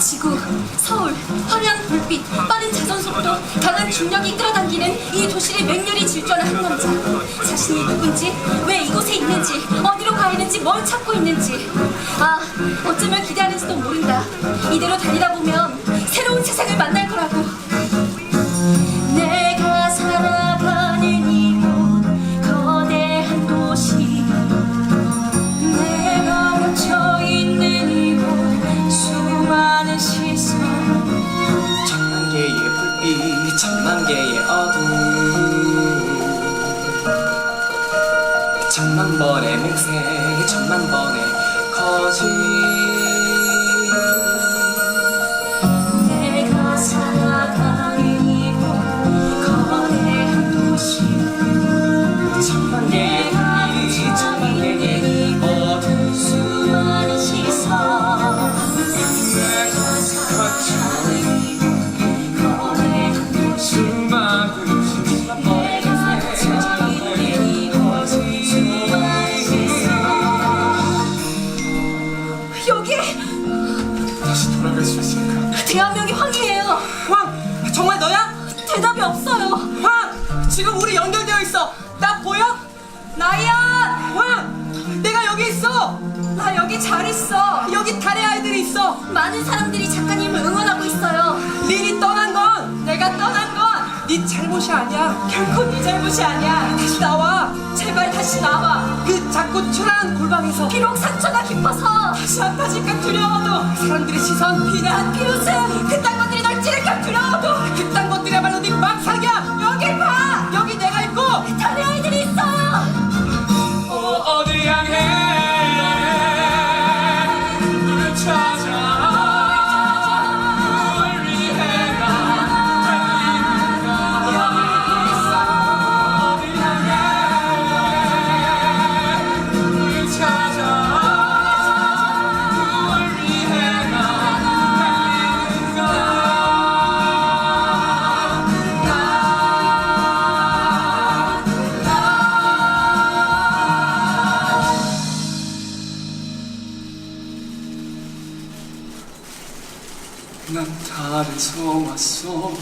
지구, 서울, 화려한 불빛, 빠른 자전 속도, 강한 중력이 끌어당기는 이 도시를 맹렬히 질주하는 한 남자. 자신이 누군지, 왜 이곳에 있는지, 어디로 가야 하는지, 뭘 찾고 있는지. 아, 어쩌면 기대하는지도 모른다. 이대로 달리다 보면 새로운 세상을 만날 거라고. 개의 어둠. 천만 번의 맹세 천만 번의 거짓 대한민국이 황이에요 황! 정말 너야? 대답이 없어요 황! 지금 우리 연결되어 있어 나 보여? 나연 황! 내가 여기 있어 나 여기 잘 있어 여기 달의 아이들이 있어 많은 사람들이 작가님을 응원하고 있어요 린이 떠난 건 내가 떠난 건 네 잘못이 아니야 결코 네 잘못이 아니야 다시 나와 제발 다시 나와 그 작고 초라한 골방에서 비록 상처가 깊어서 빠질까 두려워도 사람들의 시선 비난 비웃음 그딴 것들이 난 달에서 왔어